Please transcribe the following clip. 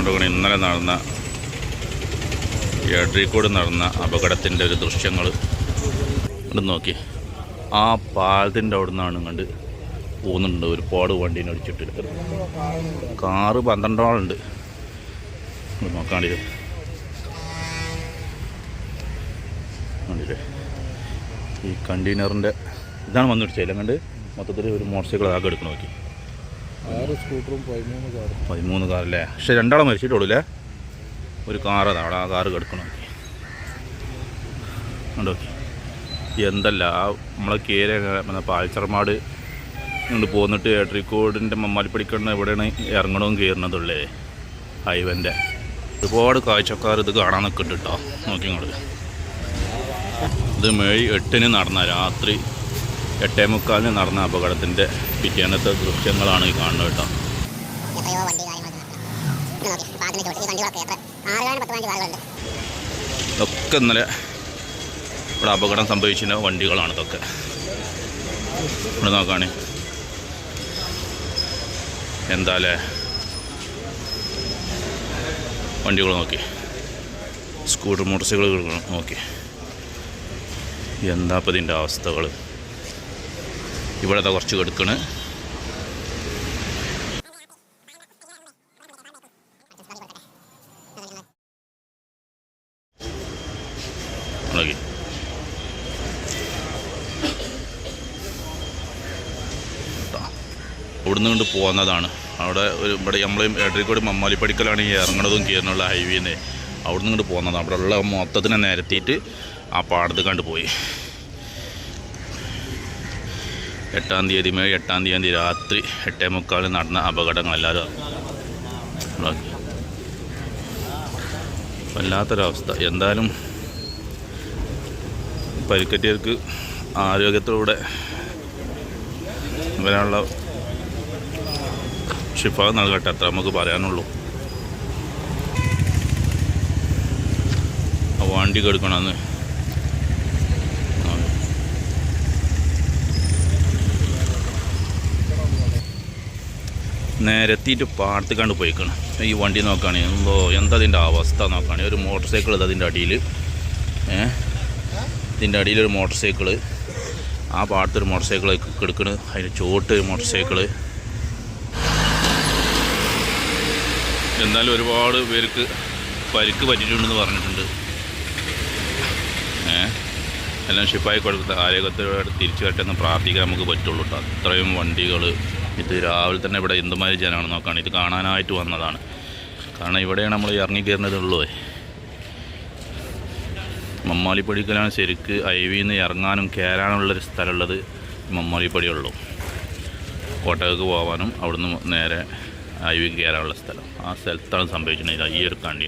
അതുകൊണ്ട് ഇന്നലെ നടന്ന എഡ്രിക്കോട് നടന്ന അപകടത്തിന്റെ ഒരു ദൃശ്യങ്ങൾ ഇവിടെ നോക്കി. ആ പാലത്തിന്റെ അവിടെ നിന്നാണ് കണ്ട് പോകുന്നുണ്ട്. ഒരുപാട് വണ്ടീനെ അടിച്ചിട്ട് കാറ് പന്ത്രണ്ടോളുണ്ട്. നോക്കാണ്ടിത് ഈ കണ്ടെയ്നറിന്റെ ഇതാണ് വന്നിടിച്ചല്ലേ കണ്ട് മൊത്തത്തിൽ ഒരു മോട്ടോർ സൈക്കിൾ ആകെ എടുക്കണം നോക്കി. പതിമൂന്ന് കാർ അല്ലേ കാറല്ലേ? പക്ഷെ രണ്ടാളെ മരിച്ചിട്ടുള്ളൂ അല്ലേ ഒരു അതാ അവിടെ ആ കാറ് കിടക്കണം. ഉണ്ടോ എന്തല്ല ആ നമ്മളെ കീര പാൽച്ചർമാട് ഇങ്ങോട്ട് പോന്നിട്ട് ഏട്രിക്കോടിന്റെ മമ്മാലിപ്പടിക്കണ്ണ എവിടെയാണ് ഇറങ്ങണവും കയറണതുള്ളേ? ഹൈവന്റെ. ഒരുപാട് കാഴ്ചക്കാർ ഇത് കാണാൻ നിൽക്കുന്നുണ്ട് കേട്ടോ. നോക്കി ഇങ്ങോട്ട് ഇത് മെയ് എട്ടിന് നടന്ന രാത്രി എട്ടേ മുക്കാലിന് നടന്ന അപകടത്തിന്റെ പിറ്റേന്നത്തെ ദൃശ്യങ്ങളാണ് ഈ കാണുന്നത് കേട്ടോ. ഇതൊക്കെ ഇന്നലെ ഇവിടെ അപകടം സംഭവിച്ചിരുന്ന വണ്ടികളാണ് ഇതൊക്കെ. ഇവിടെ നോക്കാണ്. എന്താല്ലേ വണ്ടികൾ നോക്കി. സ്കൂട്ടർ മോട്ടോർ സൈക്കിളുകൾ നോക്കി. എന്താ ഇപ്പം ഇതിന്റെ അവസ്ഥകൾ ഇവിടത്തെ കുറച്ച് കെടുക്കണ് നോക്കി ഇവിടുന്ന് കൊണ്ട് പോകുന്നതാണ് അവിടെ ഒരു ഇവിടെ നമ്മൾ എടരിക്കോട് മമ്മാലിപ്പടിക്കലാണ് ഈ ഇറങ്ങണതും കയറുന്നുള്ള ഹൈവേന്ന് അവിടുന്ന് കൊണ്ട് പോകുന്നതാണ് അവിടെ ഉള്ള മൊത്തത്തിനെ നിരത്തിയിട്ട് ആ പാടത്ത് കണ്ട് പോയി. എട്ടാം തീയതി മെയ് എട്ടാം തീയതി രാത്രി എട്ടേ മുക്കാലിൽ നടന്ന അറിഞ്ഞു. വല്ലാത്തൊരവസ്ഥ എന്തായാലും പരിക്കറ്റിയർക്ക് ആരോഗ്യത്തോടെ വരാനുള്ള ഷിഫ നൽകട്ടെ അത്ര നമുക്ക് പറയാനുള്ളൂ വണ്ടി കെടുക്കണമെന്ന് നേരെത്തിയിട്ട് പാടത്ത് കണ്ട് പോയിക്കണം. ഈ വണ്ടി നോക്കുകയാണെങ്കിൽ എന്തോ എന്താ അതിന്റെ അവസ്ഥ നോക്കുകയാണെങ്കിൽ ഒരു മോട്ടോർ സൈക്കിൾ ഇത് അതിന്റെ അടിയിൽ. ഏഹ് ഇതിന്റെ ഒരു മോട്ടോർ സൈക്കിൾ. ആ പാടത്തൊരു മോട്ടോർ സൈക്കിൾ കിടക്കണ് അതിന് ചോട്ട് മോട്ടോർ സൈക്കിൾ. എന്നാലും ഒരുപാട് പേർക്ക് പരിക്ക് പറ്റിയിട്ടുണ്ടെന്ന് പറഞ്ഞിട്ടുണ്ട്. ഏ? എല്ലാം ഷിപ്പായി കൊടുത്ത് ആരോഗ്യത്തോടെ തിരിച്ചു വരട്ടെന്ന് പ്രാർത്ഥിക്കാൻ നമുക്ക് പറ്റുള്ളൂ കേട്ടോ അത്രയും വണ്ടികൾ ഇത് രാവിലെ തന്നെ ഇവിടെ എന്തുമാതിരി ജനമാണ്. നോക്കുകയാണ് ഇത് കാണാനായിട്ട് വന്നതാണ്. കാരണം ഇവിടെയാണ് നമ്മൾ ഇറങ്ങി കയറുന്നതുള്ളൂ മമ്മാലിപ്പടിക്കലാണ് ശരിക്ക് ഐവിയിൽ നിന്ന് ഇറങ്ങാനും കയറാനുള്ളൊരു സ്ഥലമുള്ളത് മമ്മാലിപ്പടിയുള്ളൂ കോട്ടയക്ക് പോകാനും അവിടുന്ന് നേരെ ഐ വി കയറാനുള്ള സ്ഥലം. ആ സ്ഥലത്താണ് സംഭവിച്ചിട്ടുണ്ടെങ്കിൽ ഈ ഒരു കണ്ടി